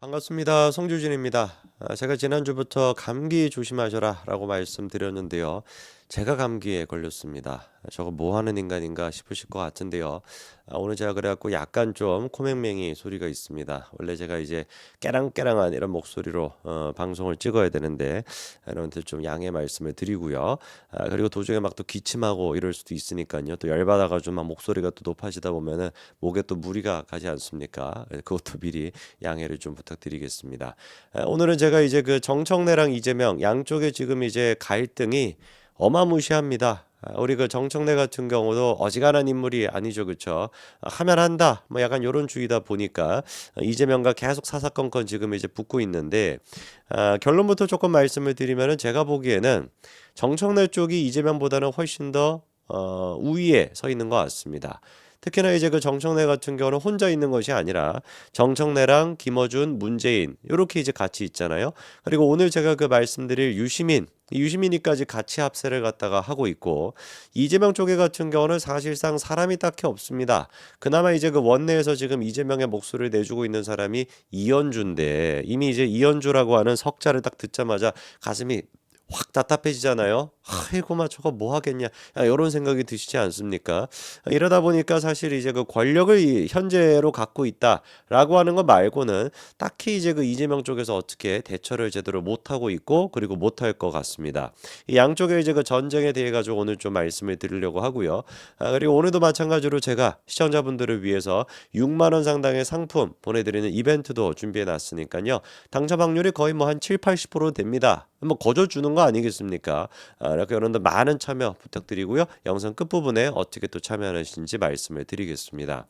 반갑습니다. 송주진입니다. 아, 제가 지난주부터 감기 조심하셔라 라고 말씀드렸는데요. 제가 감기에 걸렸습니다. 저거 뭐 하는 인간인가 싶으실 것 같은데요. 아, 오늘 제가 그래갖고 약간 좀 코맹맹이 소리가 있습니다. 원래 제가 이제 깨랑깨랑한 이런 목소리로 어, 방송을 찍어야 되는데 여러분들 좀 양해 말씀을 드리고요. 아, 그리고 도중에 막 또 기침하고 이럴 수도 있으니까요. 또 열받아가지고 막 목소리가 또 높아지다 보면은 목에 또 무리가 가지 않습니까? 예, 그것도 미리 양해를 좀 부탁드리겠습니다. 아, 오늘은 제가 이제 그 정청래랑 이재명 양쪽에 지금 이제 갈등이 어마무시합니다. 아, 우리 그 정청래 같은 경우도 어지간한 인물이 아니죠, 그렇죠? 하면 한다, 뭐 약간 요런 주의다 보니까 어, 이재명과 계속 사사건건 지금 이제 붙고 있는데 아, 결론부터 조금 말씀을 드리면은 제가 보기에는 정청래 쪽이 이재명보다는 훨씬 더 어, 우위에 서 있는 것 같습니다. 특히나 이제 그 정청래 같은 경우는 혼자 있는 것이 아니라 정청래랑 김어준, 문재인 이렇게 이제 같이 있잖아요. 그리고 오늘 제가 그 말씀드릴 유시민 이 유시민이까지 같이 합세를 갖다가 하고 있고 이재명 쪽에 같은 경우는 사실상 사람이 딱히 없습니다. 그나마 이제 그 원내에서 지금 이재명의 목소리를 내주고 있는 사람이 이현주인데 이미 이제 이현주라고 하는 석자를 딱 듣자마자 가슴이 확 답답해지잖아요. 아이고 마 저거 뭐 하겠냐 이런 생각이 드시지 않습니까? 이러다 보니까 사실 이제 그 권력을 이- 현재로 갖고 있다라고 하는 거 말고는 딱히 이제 그 이재명 쪽에서 어떻게 대처를 제대로 못 하고 있고 그리고 못 할 것 같습니다. 이 양쪽의 이제 그 전쟁에 대해 가지고 오늘 좀 말씀을 드리려고 하고요. 아, 그리고 오늘도 마찬가지로 제가 시청자분들을 위해서 6만 원 상당의 상품 보내드리는 이벤트도 준비해 놨으니까요. 당첨 확률이 거의 뭐 한 7, 80% 됩니다. 뭐 거저 주는 거 아니겠습니까? 아, 이렇게 여러분들 많은 참여 부탁드리고요. 영상 끝부분에 어떻게 또 참여하시는지 말씀을 드리겠습니다.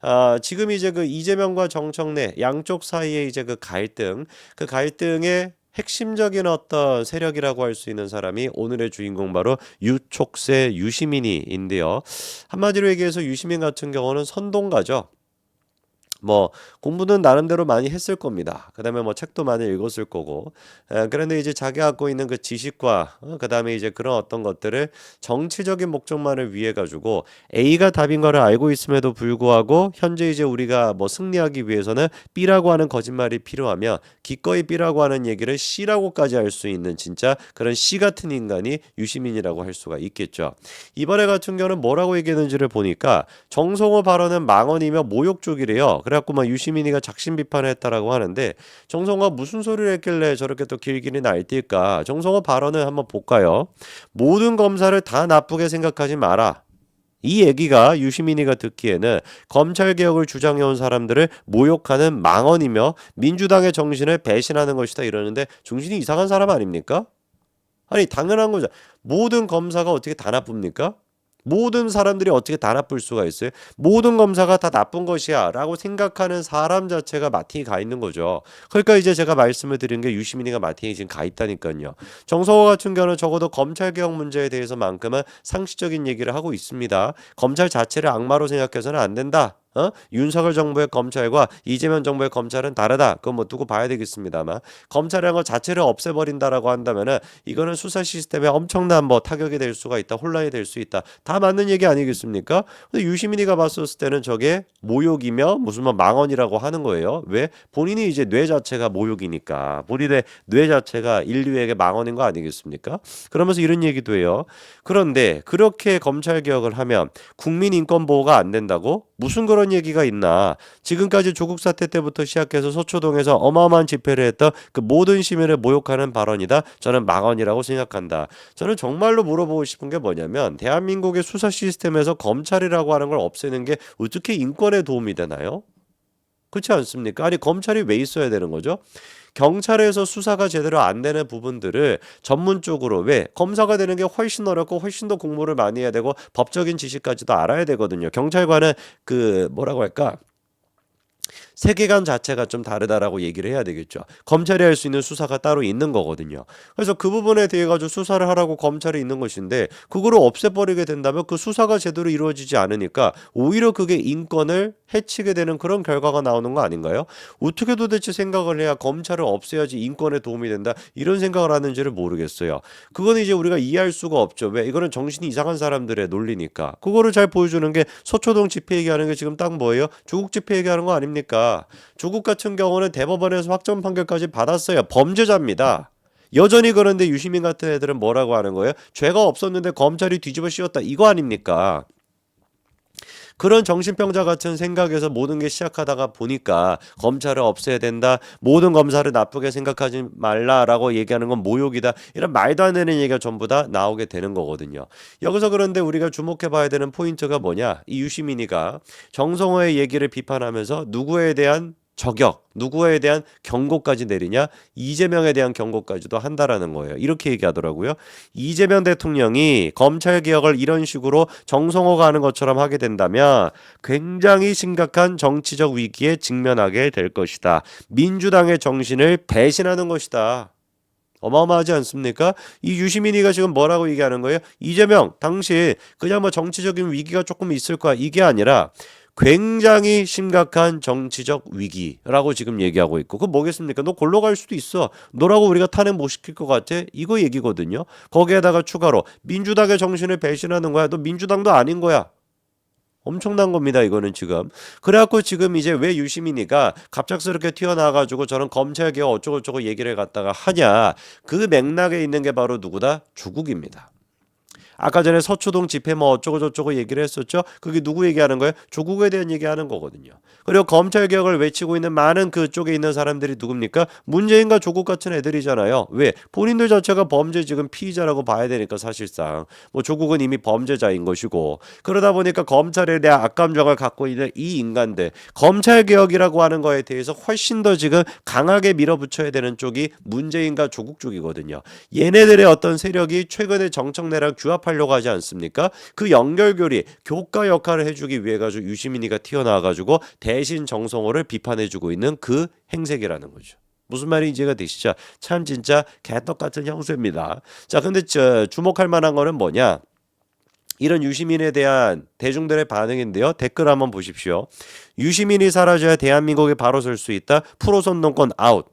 아, 지금 이제 그 이재명과 정청래 양쪽 사이에 이제 그 갈등, 그 갈등의 핵심적인 어떤 세력이라고 할 수 있는 사람이 오늘의 주인공 바로 유촉새 유시민이인데요. 한마디로 얘기해서 유시민 같은 경우는 선동가죠. 뭐 공부는 나름대로 많이 했을 겁니다. 그다음에 뭐 책도 많이 읽었을 거고. 에, 그런데 이제 자기 갖고 있는 그 지식과 어, 그다음에 이제 그런 어떤 것들을 정치적인 목적만을 위해 가지고 A가 답인 거를 알고 있음에도 불구하고 현재 이제 우리가 뭐 승리하기 위해서는 B라고 하는 거짓말이 필요하면 기꺼이 B라고 하는 얘기를 C라고까지 할 수 있는 진짜 그런 C 같은 인간이 유시민이라고 할 수가 있겠죠. 이번에 같은 경우는 뭐라고 얘기했는지를 보니까 정성호 발언은 망언이며 모욕 쪽이래요. 그래갖고 막 유시민이가 작심 비판을 했다라고 하는데 정성호가 무슨 소리를 했길래 저렇게 또 길길이 날뛸까? 정성호 발언을 한번 볼까요? 모든 검사를 다 나쁘게 생각하지 마라. 이 얘기가 유시민이가 듣기에는 검찰 개혁을 주장해온 사람들을 모욕하는 망언이며 민주당의 정신을 배신하는 것이다 이러는데 정신이 이상한 사람 아닙니까? 아니 당연한 거죠. 모든 검사가 어떻게 다 나쁩니까? 모든 사람들이 어떻게 다 나쁠 수가 있어요? 모든 검사가 다 나쁜 것이야 라고 생각하는 사람 자체가 마틴이 가 있는 거죠. 그러니까 이제 제가 말씀을 드린 게 유시민이가 마틴이 지금 가 있다니까요. 정성호 같은 경우는 적어도 검찰개혁 문제에 대해서만큼은 상식적인 얘기를 하고 있습니다. 검찰 자체를 악마로 생각해서는 안 된다. 어? 윤석열 정부의 검찰과 이재명 정부의 검찰은 다르다. 그건 뭐 두고 봐야 되겠습니다만 것 자체를 없애버린다라고 한다면은 이거는 수사 시스템에 엄청난 뭐 타격이 될 수가 있다, 혼란이 될 수 있다. 다 맞는 얘기 아니겠습니까? 근데 유시민이가 봤었을 때는 저게 모욕이며 무슨 뭐 망언이라고 하는 거예요. 왜? 본인이 이제 뇌 자체가 모욕이니까 본인의 뇌 자체가 인류에게 망언인 거 아니겠습니까? 그러면서 이런 얘기도 해요. 그런데 그렇게 검찰 개혁을 하면 국민 인권 보호가 안 된다고? 무슨 그런 얘기가 있나? 지금까지 조국 사태 때부터 시작해서 서초동에서 어마어마한 집회를 했던 그 모든 시민을 모욕하는 발언이다. 저는 망언이라고 생각한다. 저는 정말로 물어보고 싶은 게 뭐냐면 대한민국의 수사 시스템에서 검찰이라고 하는 걸 없애는 게 어떻게 인권에 도움이 되나요? 그렇지 않습니까? 아니 검찰이 왜 있어야 되는 거죠? 경찰에서 수사가 제대로 안 되는 부분들을 전문적으로 왜 검사가 되는 게 훨씬 어렵고 훨씬 더 공부를 많이 해야 되고 법적인 지식까지도 알아야 되거든요. 경찰과는 그 뭐라고 할까? 세계관 자체가 좀 다르다라고 얘기를 해야 되겠죠. 검찰이 할 수 있는 수사가 따로 있는 거거든요. 그래서 그 부분에 대해 가지고 수사를 하라고 검찰이 있는 것인데 그거를 없애버리게 된다면 그 수사가 제대로 이루어지지 않으니까 오히려 그게 인권을 해치게 되는 그런 결과가 나오는 거 아닌가요? 어떻게 도대체 생각을 해야 검찰을 없애야지 인권에 도움이 된다 이런 생각을 하는지를 모르겠어요. 그거는 이제 우리가 이해할 수가 없죠. 왜 이거는 정신이 이상한 사람들의 논리니까 그거를 잘 보여주는 게 서초동 집회 얘기하는 게 지금 딱 뭐예요? 조국 집회 얘기하는 거 아닙니까? 조국 같은 경우는 대법원에서 확정 판결까지 받았어요. 범죄자입니다. 여전히 그런데 유시민 같은 애들은 뭐라고 하는 거예요? 죄가 없었는데 검찰이 뒤집어 씌웠다. 이거 아닙니까? 그런 정신병자 같은 생각에서 모든 게 시작하다가 보니까 검찰을 없애야 된다. 모든 검사를 나쁘게 생각하지 말라라고 얘기하는 건 모욕이다. 이런 말도 안 되는 얘기가 전부 다 나오게 되는 거거든요. 여기서 그런데 우리가 주목해 봐야 되는 포인트가 뭐냐? 이 유시민이가 정성호의 얘기를 비판하면서 누구에 대한 저격, 누구에 대한 경고까지 내리냐? 이재명에 대한 경고까지도 한다라는 거예요. 이렇게 얘기하더라고요. 이재명 대통령이 검찰 개혁을 이런 식으로 정성호가 하는 것처럼 하게 된다면 굉장히 심각한 정치적 위기에 직면하게 될 것이다. 민주당의 정신을 배신하는 것이다. 어마어마하지 않습니까? 이 유시민이가 지금 뭐라고 얘기하는 거예요? 이재명, 당신 그냥 뭐 정치적인 위기가 조금 있을 거야. 이게 아니라 굉장히 심각한 정치적 위기라고 지금 얘기하고 있고 그 뭐겠습니까? 너 골로 갈 수도 있어. 너라고 우리가 탄핵 못 시킬 것 같아? 이거 얘기거든요. 거기에다가 추가로 민주당의 정신을 배신하는 거야. 너 민주당도 아닌 거야. 엄청난 겁니다. 이거는 지금. 그래갖고 지금 이제 왜 유시민이가 갑작스럽게 튀어나와가지고 저런 검찰 개혁 어쩌고저쩌고 얘기를 갖다가 하냐. 그 맥락에 있는 게 바로 누구다? 조국입니다. 아까 전에 서초동 집회 뭐 어쩌고 저쩌고 얘기를 했었죠. 그게 누구 얘기하는 거예요? 조국에 대한 얘기하는 거거든요. 그리고 검찰 개혁을 외치고 있는 많은 그쪽에 있는 사람들이 누굽니까? 문재인과 조국 같은 애들이잖아요. 왜? 본인들 자체가 범죄 지금 피의자라고 봐야 되니까 사실상 뭐 조국은 이미 범죄자인 것이고 그러다 보니까 검찰에 대한 악감정을 갖고 있는 이 인간들 검찰 개혁이라고 하는 거에 대해서 훨씬 더 지금 강하게 밀어붙여야 되는 쪽이 문재인과 조국 쪽이거든요. 얘네들의 어떤 세력이 최근에 정청래랑 규합 하려고 하지 않습니까? 그 연결고리 교과 역할을 해주기 위해 가지고 유시민이가 튀어나와 가지고 대신 정성호를 비판해주고 있는 그 행색이라는 거죠. 무슨 말인지 이해가 되시죠? 참 진짜 개떡 같은 형세입니다. 자, 근데 저 주목할 만한 거는 뭐냐? 이런 유시민에 대한 대중들의 반응인데요. 댓글 한번 보십시오. 유시민이 사라져야 대한민국이 바로 설 수 있다. 프로선동권 아웃.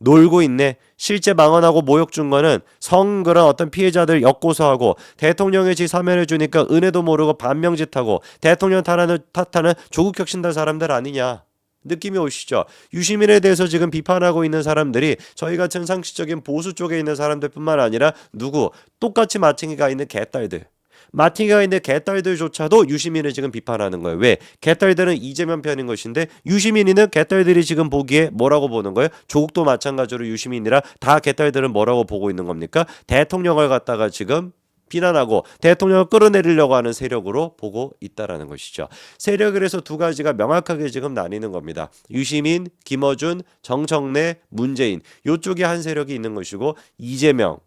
놀고 있네. 실제 망언하고 모욕 준 거는 성 그런 어떤 피해자들 역고소하고 대통령의 지 사면해 주니까 은혜도 모르고 반명짓하고 대통령 탓하는 탓하는 조국 혁신당 사람들 아니냐. 느낌이 오시죠? 유시민에 대해서 지금 비판하고 있는 사람들이 저희 같은 상식적인 보수 쪽에 있는 사람들뿐만 아니라 누구 똑같이 마팅이가 있는 개딸들. 마팅이가 있는 개딸들조차도 유시민을 지금 비판하는 거예요. 왜? 개딸들은 이재명 편인 것인데 유시민이는 개딸들이 지금 보기에 뭐라고 보는 거예요? 조국도 마찬가지로 유시민이라 다 개딸들은 뭐라고 보고 있는 겁니까? 대통령을 갖다가 지금 비난하고 대통령을 끌어내리려고 하는 세력으로 보고 있다라는 것이죠. 세력을 해서 두 가지가 명확하게 지금 나뉘는 겁니다. 유시민, 김어준, 정청래, 문재인 요쪽에 한 세력이 있는 것이고 이재명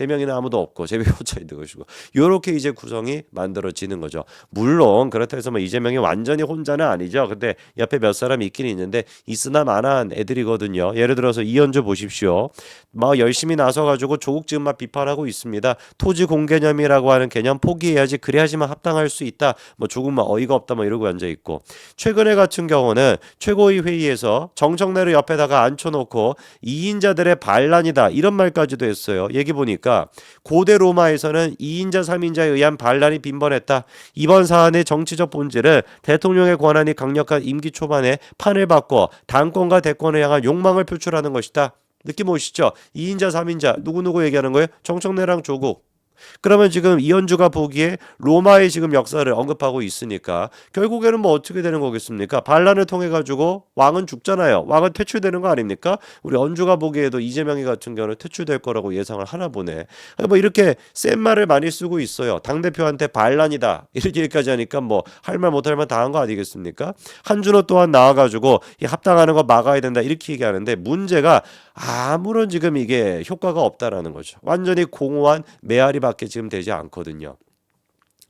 제명이는 아무도 없고 제비 혼자 있는 것이고 요렇게 이제 구성이 만들어지는 거죠. 물론 그렇다 해서 뭐 이재명이 완전히 혼자는 아니죠. 근데 옆에 몇 사람이 있긴 있는데 있으나 마나한 애들이거든요. 예를 들어서 이현주 보십시오. 막 열심히 나서 가지고 조국 지금 막 비판하고 있습니다. 토지 공개념이라고 하는 개념 포기해야지 그래야지만 합당할 수 있다. 뭐 조금 막 어이가 없다 뭐 이러고 앉아 있고 최근에 같은 경우는 최고위 회의에서 정청래를 옆에다가 앉혀놓고 이인자들의 반란이다 이런 말까지도 했어요. 얘기 보니까 고대 로마에서는 2인자 3인자에 의한 반란이 빈번했다. 이번 사안의 정치적 본질은 대통령의 권한이 강력한 임기 초반에 판을 바꿔 당권과 대권을 향한 욕망을 표출하는 것이다. 느낌 오시죠? 2인자 3인자 누구누구 얘기하는 거예요? 정청래랑 조국 그러면 지금 이현주가 보기에 로마의 지금 역사를 언급하고 있으니까 결국에는 뭐 어떻게 되는 거겠습니까? 반란을 통해 가지고 왕은 죽잖아요. 왕은 퇴출되는 거 아닙니까? 우리 언주가 보기에도 이재명이 같은 경우는 퇴출될 거라고 예상을 하나 보네. 뭐 이렇게 센 말을 많이 쓰고 있어요. 당 대표한테 반란이다 이렇게 얘기까지 하니까 뭐 할 말 못할 말 다 한 거 아니겠습니까? 한준호 또한 나와가지고 이 합당하는 거 막아야 된다 이렇게 얘기하는데 문제가 아무런 지금 이게 효과가 없다라는 거죠. 완전히 공허한 메아리 밖에 지금 되지 않거든요.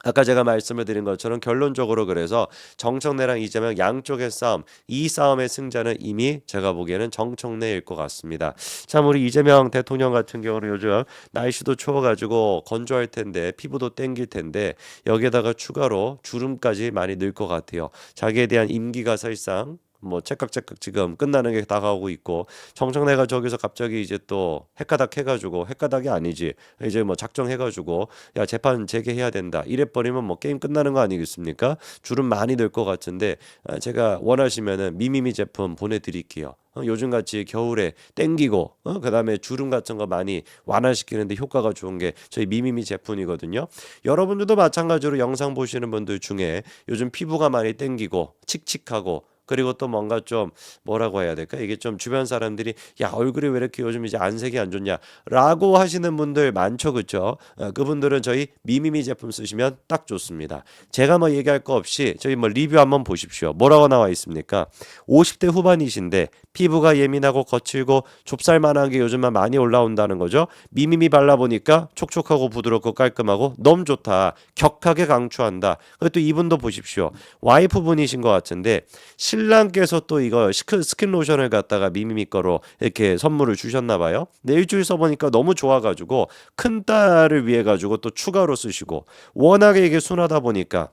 아까 제가 말씀을 드린 것처럼 결론적으로 그래서 정청래랑 이재명 양쪽의 싸움 이 싸움의 승자는 이미 제가 보기에는 정청래일 것 같습니다. 참 우리 이재명 대통령 같은 경우는 요즘 날씨도 추워가지고 건조할 텐데 피부도 땡길 텐데 여기에다가 추가로 주름까지 많이 늘 것 같아요. 자기에 대한 임기가 사실상 뭐 째깍째깍 지금 끝나는 게 다가오고 있고 정청래가 저기서 갑자기 이제 또 핵가닥 해가지고 핵가닥이 아니지 이제 뭐 작정해가지고 야 재판 재개해야 된다 이래 버리면 뭐 게임 끝나는 거 아니겠습니까? 줄은 많이 늘것 같은데 아, 제가 원하시면은 미미미 제품 보내드릴게요. 어, 요즘같이 겨울에 땡기고 어, 그다음에 주름 같은 거 많이 완화시키는데 효과가 좋은 게 저희 미미미 제품이거든요. 여러분들도 마찬가지로 영상 보시는 분들 중에 요즘 피부가 많이 땡기고 칙칙하고 그리고 또 뭔가 좀 뭐라고 해야 될까? 이게 좀 주변 사람들이 야 얼굴이 왜 이렇게 요즘 이제 안색이 안 좋냐라고 하시는 분들 많죠 어, 그분들은 저희 미미미 제품 쓰시면 딱 좋습니다. 제가 뭐 얘기할 거 없이 저희 뭐 리뷰 한번 보십시오. 뭐라고 나와 있습니까? 50대 후반이신데 피부가 예민하고 거칠고 좁쌀만한 게 요즘만 많이 올라온다는 거죠? 미미미 발라보니까 촉촉하고 부드럽고 깔끔하고 너무 좋다. 격하게 강추한다. 그리고 또 이분도 보십시오. 와이프분이신 것 같은데 신랑께서 또 이거 스킨, 로션을 갖다가 미미미 거로 이렇게 선물을 주셨나 봐요. 근데 일주일 써보니까 너무 좋아가지고 큰 딸을 위해 가지고 또 추가로 쓰시고 워낙에 이게 순하다 보니까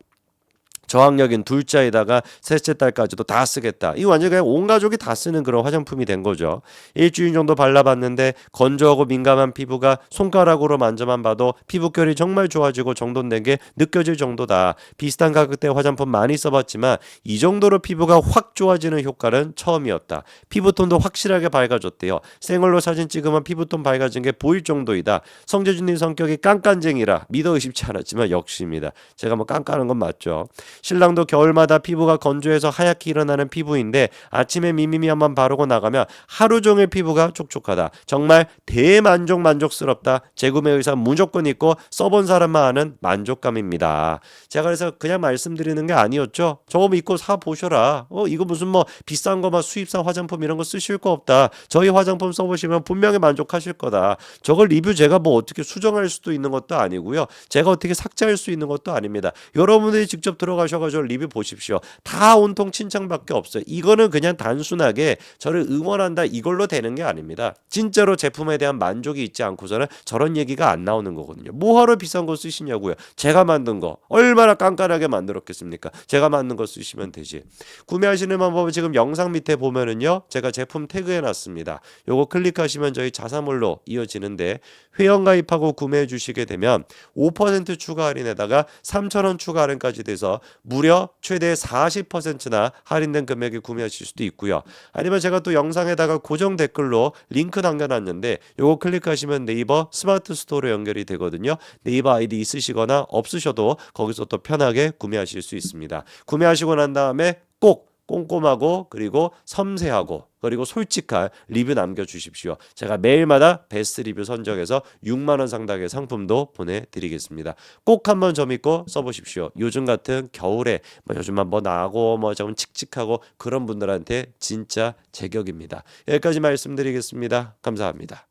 저학력인 둘째에다가 셋째 딸까지도 다 쓰겠다. 이 완전 그냥 온 가족이 다 쓰는 그런 화장품이 된 거죠. 일주일 정도 발라봤는데 건조하고 민감한 피부가 손가락으로 만져만 봐도 피부결이 정말 좋아지고 정돈된 게 느껴질 정도다. 비슷한 가격대 화장품 많이 써봤지만 이 정도로 피부가 확 좋아지는 효과는 처음이었다. 피부톤도 확실하게 밝아졌대요. 생얼로 사진 찍으면 피부톤 밝아진 게 보일 정도이다. 성재준님 성격이 깐깐쟁이라 믿어 의심치 않았지만 역시입니다. 제가 뭐 깐깐한 건 맞죠. 신랑도 겨울마다 피부가 건조해서 하얗게 일어나는 피부인데 아침에 미미미 한번 바르고 나가면 하루 종일 피부가 촉촉하다. 정말 대만족 만족스럽다. 재구매 의사 무조건 있고 써본 사람만 아는 만족감입니다. 제가 그래서 그냥 말씀드리는 게 아니었죠. 저거 믿고 사 보셔라. 어 이거 무슨 뭐 비싼 거만 수입산 화장품 이런 거 쓰실 거 없다. 저희 화장품 써보시면 분명히 만족하실 거다. 저걸 리뷰 제가 뭐 어떻게 수정할 수도 있는 것도 아니고요. 제가 어떻게 삭제할 수 있는 것도 아닙니다. 여러분들이 직접 들어가 셔가지고 리뷰 보십시오. 다 온통 칭찬밖에 없어요. 이거는 그냥 단순하게 저를 응원한다 이걸로 되는 게 아닙니다. 진짜로 제품에 대한 만족이 있지 않고서는 저런 얘기가 안 나오는 거거든요. 뭐하러 비싼 거 쓰시냐고요. 제가 만든 거 얼마나 깐깐하게 만들었겠습니까? 제가 만든 거 쓰시면 되지. 구매하시는 방법은 지금 영상 밑에 보면은요. 제가 제품 태그해 놨습니다. 요거 클릭하시면 저희 자사몰로 이어지는데 회원 가입하고 구매해 주시게 되면 5% 추가 할인에다가 3,000원 추가 할인까지 돼서 무려 최대 40%나 할인된 금액에 구매하실 수도 있고요. 아니면 제가 또 영상에다가 고정 댓글로 링크 남겨놨는데 요거 클릭하시면 네이버 스마트 스토어로 연결이 되거든요. 네이버 아이디 있으시거나 없으셔도 거기서 또 편하게 구매하실 수 있습니다. 구매하시고 난 다음에 꼭 꼼꼼하고 그리고 섬세하고 그리고 솔직한 리뷰 남겨 주십시오. 제가 매일마다 베스트 리뷰 선정해서 6만 원 상당의 상품도 보내 드리겠습니다. 꼭 한번 점 있고 써 보십시오. 요즘 같은 겨울에 뭐 요즘만 뭐 나고 뭐 좀 칙칙하고 그런 분들한테 진짜 제격입니다. 여기까지 말씀드리겠습니다. 감사합니다.